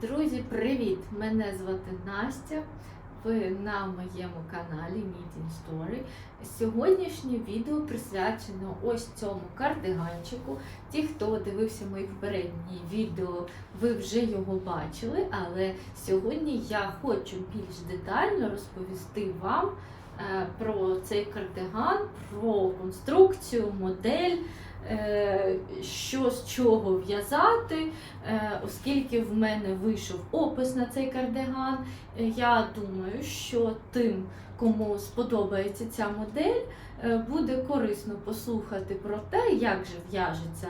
Друзі, привіт! Мене звати Настя. Ви на моєму каналі Meeting Story. Сьогоднішнє відео присвячено ось цьому кардиганчику. Ті, хто дивився мої попередні відео, ви вже його бачили, але сьогодні я хочу більш детально розповісти вам е, про цей кардиган, про конструкцію, модель. Е, Що з чого в'язати, Е, оскільки в мене вийшов опис на цей кардиган, е, я думаю, що тим, кому сподобається ця модель, буде корисно послухати про те, як же в'яжеться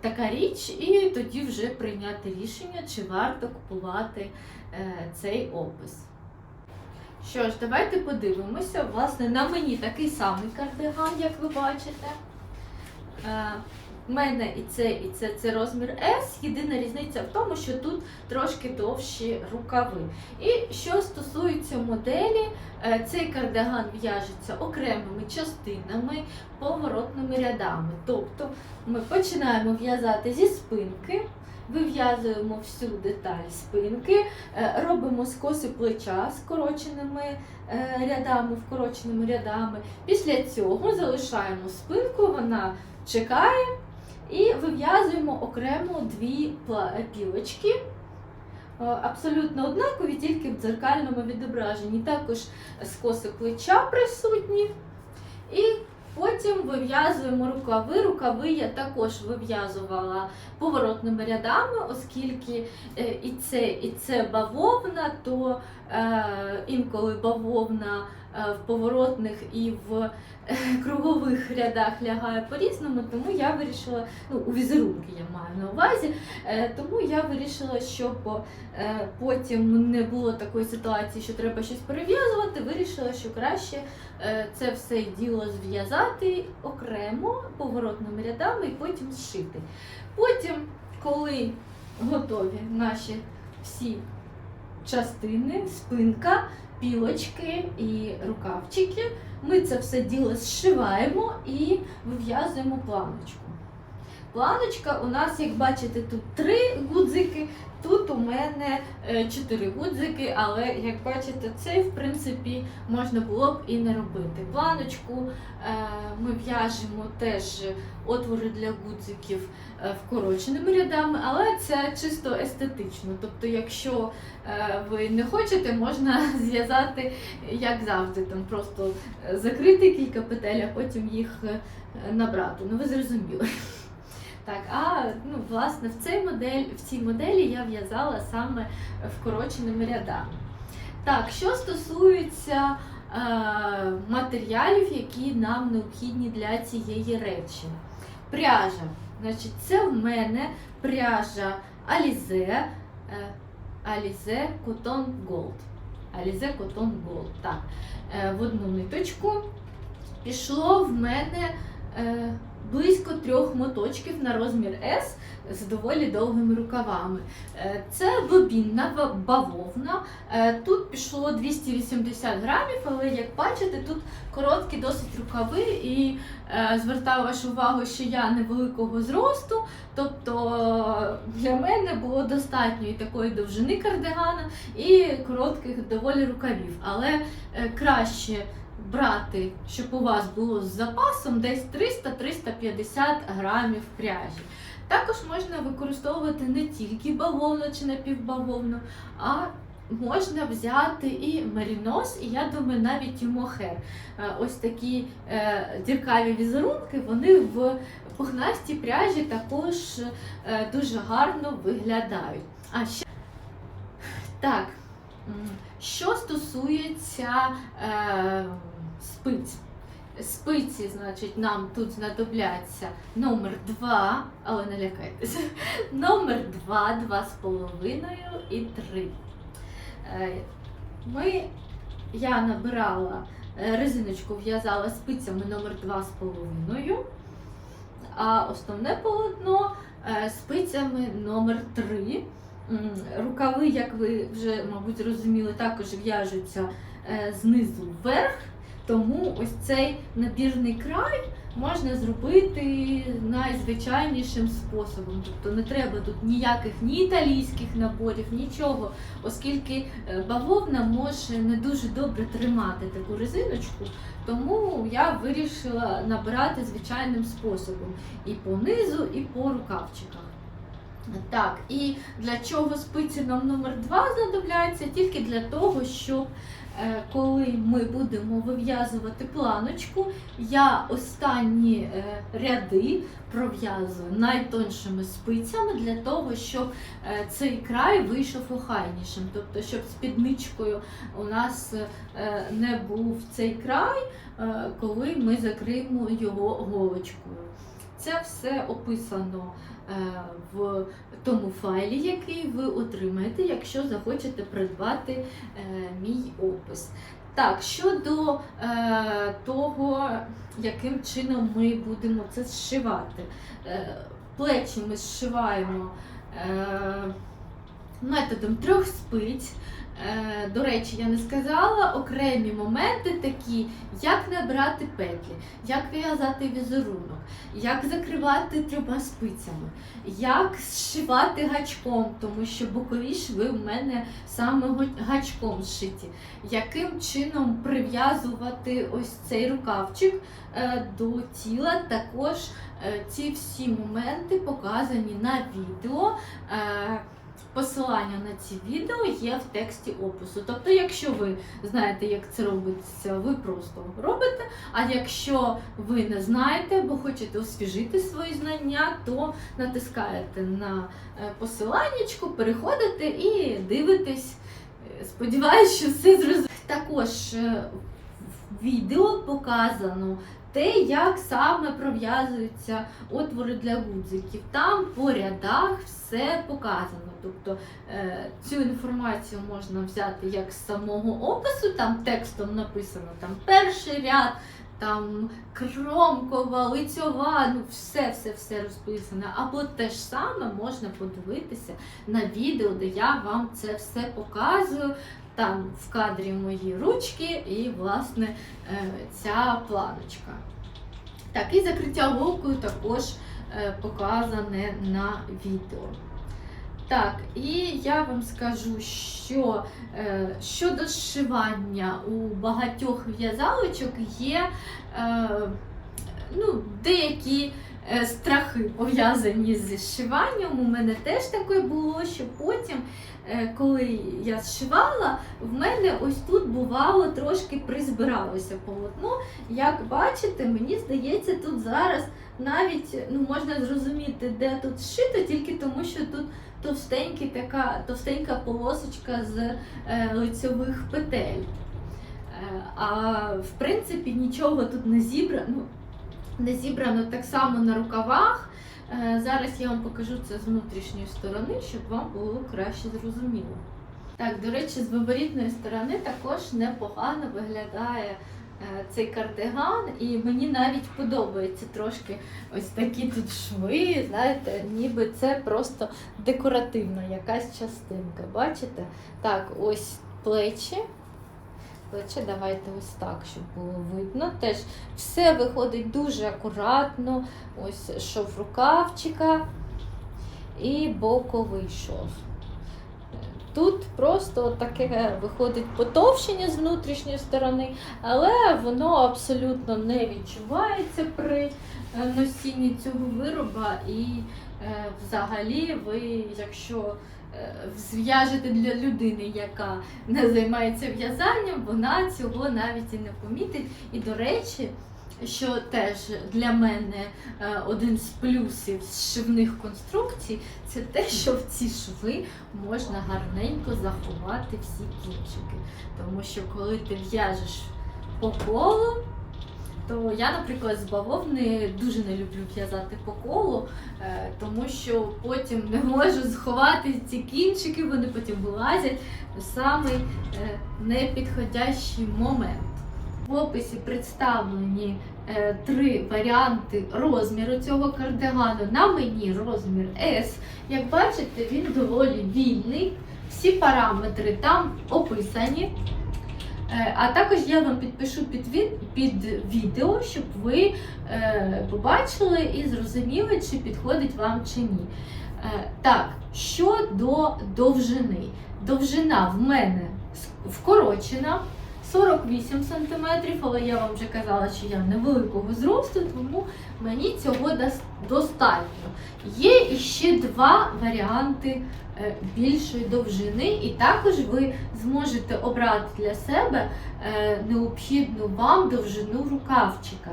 така річ, і тоді вже прийняти рішення, чи варто купувати цей опис. Що ж, давайте подивимося. Власне, на мені такий самий кардиган, як ви бачите. Е, в мене і це, і це, це розмір S. Єдина різниця в тому, що тут трошки довші рукави. І що стосується моделі, е, цей кардиган в'яжеться окремими частинами, поворотними рядами. Тобто ми починаємо в'язати зі спинки. Вив'язуємо всю деталь спинки, е, робимо скоси плеча скороченими е, рядами, вкороченими рядами. Після цього залишаємо спинку, вона чекає, і вив'язуємо окремо дві пілочки. Е, Абсолютно однакові, тільки в дзеркальному відображенні. Також скоси плеча присутні. І потім вив'язуємо рукави. Рукави я також вив'язувала поворотними рядами, оскільки е, і це, і це бавовна, то е, інколи бавовна е, в поворотних і в е, кругових рядах лягає по-різному, тому я вирішила, ну, у візерунки я маю на увазі, е, тому я вирішила, щоб е, потім не було такої ситуації, що треба щось перев'язувати, вирішила, що краще е, це все діло зв'язати окремо поворотними рядами і потім зшити. Потім, коли готові наші всі частини, спинка, пілочки і рукавчики, ми це все діло зшиваємо і вив'язуємо планочку. Планочка у нас, як бачите, тут три гудзики, у мене е, чотири гудзики, але як бачите, цей в принципі можна було б і не робити. Планочку е, ми в'яжемо теж отвори для гудзиків е, вкороченими рядами, але це чисто естетично. Тобто, якщо ви не хочете, можна зв'язати, як завжди, там просто закрити кілька петель, а потім їх набрати. Ну ви зрозуміли. Так, а ну, власне в цій модель, в цій моделі я в'язала саме вкороченими рядами. Так, що стосується е, матеріалів, які нам необхідні для цієї речі. Пряжа. Значить, це в мене пряжа Alize, е, Alize Cotton Gold. Alize Cotton Gold. Так, е, в одну ниточку пішло в мене е, близько трьох моточків на розмір S з доволі довгими рукавами. Е, Це бобінна бавовна. Е, Тут пішло 280 грамів, але як бачите, тут короткі досить рукави, і е, звертаю вашу увагу, що я невеликого зросту, тобто для мене було достатньо і такої довжини кардигана, і коротких доволі рукавів. Але краще брати, щоб у вас було з запасом десь 300-350 грамів пряжі. Також можна використовувати не тільки бавовну чи напівбавовну, а можна взяти і мерінос, і я думаю, навіть і мохер. Е, Ось такі е, діркаві візерунки, вони в пухнастій пряжі також е, дуже гарно виглядають. А ще так, що стосується спиць. Спиці, значить, нам тут знадобляться номер 2, але не лякайтеся. Номер 2, 2,5 і 3. Е, Ми, я набирала е, резиночку, в'язала спицями номер 2,5, а основне полотно е, спицями номер 3. Рукави, як ви вже, мабуть, зрозуміли, також в'яжуться знизу вверх. Тому ось цей набірний край можна зробити найзвичайнішим способом. Тобто не треба тут ніяких ні італійських наборів, нічого, оскільки е, бавовна може не дуже добре тримати таку резиночку, тому я вирішила набирати звичайним способом і по низу, і по рукавчиках. Так, і для чого спиці нам номер 2 знадобляється? Тільки для того, щоб е, коли ми будемо вив'язувати планочку, я останні е, ряди пров'язую найтоншими спицями для того, щоб е, цей край вийшов охайнішим. Тобто, щоб спідничкою у нас не був цей край, коли ми закриємо його голочкою. Це все описано е, в тому файлі, який ви отримаєте, якщо захочете придбати е, мій опис. Так, щодо е, того, яким чином ми будемо це зшивати. Е, плечі ми зшиваємо е, методом трьох спиць. Е, До речі, я не сказала окремі моменти такі, як набрати петлі, як в'язати візерунок, як закривати трьома спицями, як зшивати гачком, тому що бокові шви в мене саме гачком зшиті, яким чином прив'язувати ось цей рукавчик е, до тіла. Також е, ці всі моменти показані на відео. Посилання на ці відео є в тексті опису. Тобто, якщо ви знаєте, як це робиться, ви просто робите. А якщо ви не знаєте або хочете освіжити свої знання, то натискаєте на е, посиланнячку, переходите і дивитесь. Е, Сподіваюсь, що все зрозуміло. Також е, в відео показано те, як саме пров'язуються отвори для гудзиків. Там по рядах все показано. Тобто е, цю інформацію можна взяти як з самого опису, там текстом написано там перший ряд, там кромкова, лицьова, ну все, все, все розписано. Або те ж саме можна подивитися на відео, де я вам це все показую. Там в кадрі мої ручки і, власне, е, ця планочка. Так, і закриття голкою також е, показане на відео. Так, і я вам скажу, що е, щодо зшивання у багатьох в'язалочок є е, ну, деякі страхи пов'язані зі зшиванням. У мене теж таке було, що потім, е, коли я зшивала, в мене ось тут бувало трошки призбиралося полотно. Як бачите, мені здається, тут зараз навіть ну, можна зрозуміти, де тут зшито, тільки тому, що тут така, товстенька полосочка з е, лицьових петель. Е, а в принципі нічого тут не зібрано. Не зібрано так само на рукавах. Е, зараз я вам покажу це з внутрішньої сторони, щоб вам було краще зрозуміло. Так, до речі, з виворітної сторони також непогано виглядає е, цей кардиган, і мені навіть подобається трошки ось такі тут шви. Знаєте, ніби це просто декоративна якась частинка. Бачите? Так, ось плечі. Плече давайте ось так, щоб було видно. Теж все виходить дуже акуратно. Ось шов рукавчика і боковий шов. Тут просто таке виходить потовщення з внутрішньої сторони, але воно абсолютно не відчувається при е, носінні цього вироба. І е, взагалі ви, якщо зв'яжете для людини, яка не займається в'язанням, вона цього навіть і не помітить. І до речі, що теж для мене е, один з плюсів зшивних конструкцій, це те, що в ці шви можна гарненько заховати всі кінчики. Тому що коли ти в'яжеш по колу, то я, наприклад, з бавовни дуже не люблю в'язати по колу, е, тому що потім не можу сховати ці кінчики, вони потім вилазять в самий е, непідходящий момент. В описі представлені е, три варіанти розміру цього кардигану. На мені розмір S. Як бачите, він доволі вільний. Всі параметри там описані. Е, А також я вам підпишу під, від- під відео, щоб ви е, побачили і зрозуміли, чи підходить вам чи ні. Е, Так, щодо довжини. Довжина в мене вкорочена 48 см, але я вам вже казала, що я невеликого зросту, тому мені цього достатньо. Є іще два варіанти більшої довжини, і також ви зможете обрати для себе е, необхідну вам довжину рукавчика.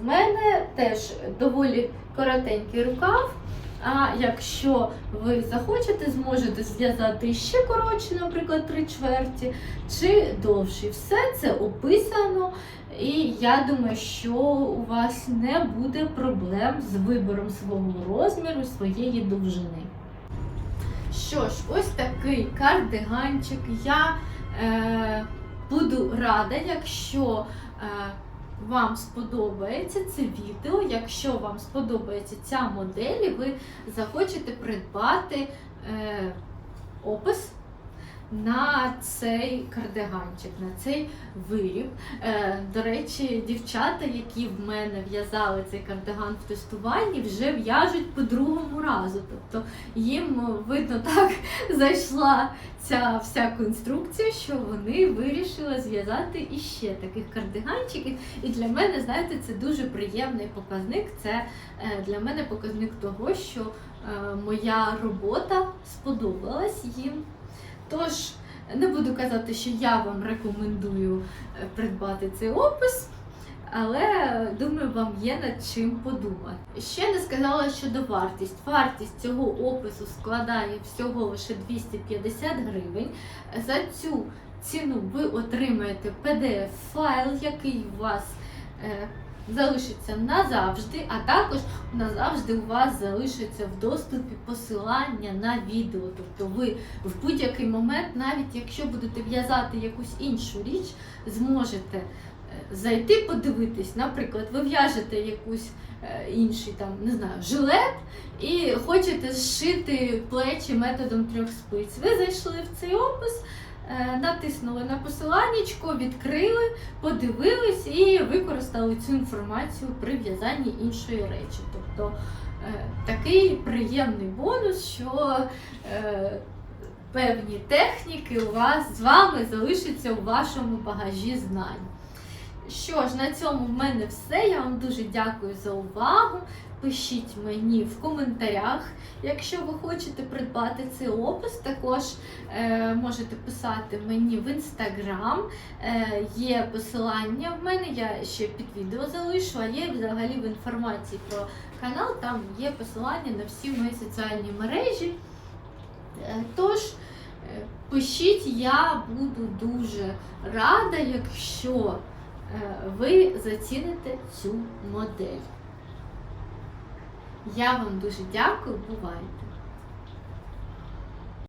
В мене теж доволі коротенький рукав. А якщо ви захочете, зможете зв'язати ще коротше, наприклад, три чверті, чи довший. Все це описано, і я думаю, що у вас не буде проблем з вибором свого розміру, своєї довжини. Що ж, ось такий кардиганчик. Я е, буду рада, якщо е, вам сподобається це відео, якщо вам сподобається ця модель, і ви захочете придбати е, опис на цей кардиганчик, на цей виріб. Е, до речі, дівчата, які в мене в'язали цей кардиган в тестуванні, вже в'яжуть по другому разу. Тобто їм видно так зайшла ця вся конструкція, що вони вирішили зв'язати іще таких кардиганчиків. І для мене, знаєте, це дуже приємний показник. Це е, для мене показник того, що е, моя робота сподобалась їм. Тож не буду казати, що я вам рекомендую е, придбати цей опис. Але думаю, вам є над чим подумати. Ще не сказала щодо вартість. Вартість цього опису складає всього лише 250 гривень. За цю ціну ви отримаєте PDF-файл, який у вас е, залишиться назавжди, а також назавжди у вас залишиться в доступі посилання на відео. Тобто ви в будь-який момент, навіть якщо будете в'язати якусь іншу річ, зможете е, зайти подивитись. Наприклад, ви в'яжете якусь е, інший там, не знаю, жилет і хочете зшити плечі методом трьох спиць. Ви зайшли в цей опис. Е, Натиснули на посиланнячко, відкрили, подивились і використали цю інформацію при в'язанні іншої речі. Тобто е, такий приємний бонус, що е, певні техніки у вас з вами залишаться у вашому багажі знань. Що ж, на цьому в мене все. Я вам дуже дякую за увагу. Пишіть мені в коментарях, якщо ви хочете придбати цей опис. Також е, можете писати мені в інстаграм. Е, є посилання в мене, я ще під відео залишу, а є взагалі в інформації про канал, там є посилання на всі мої соціальні мережі. Е, Тож, е, пишіть, я буду дуже рада, якщо е, ви заціните цю модель. Я вам дуже дякую, бувайте!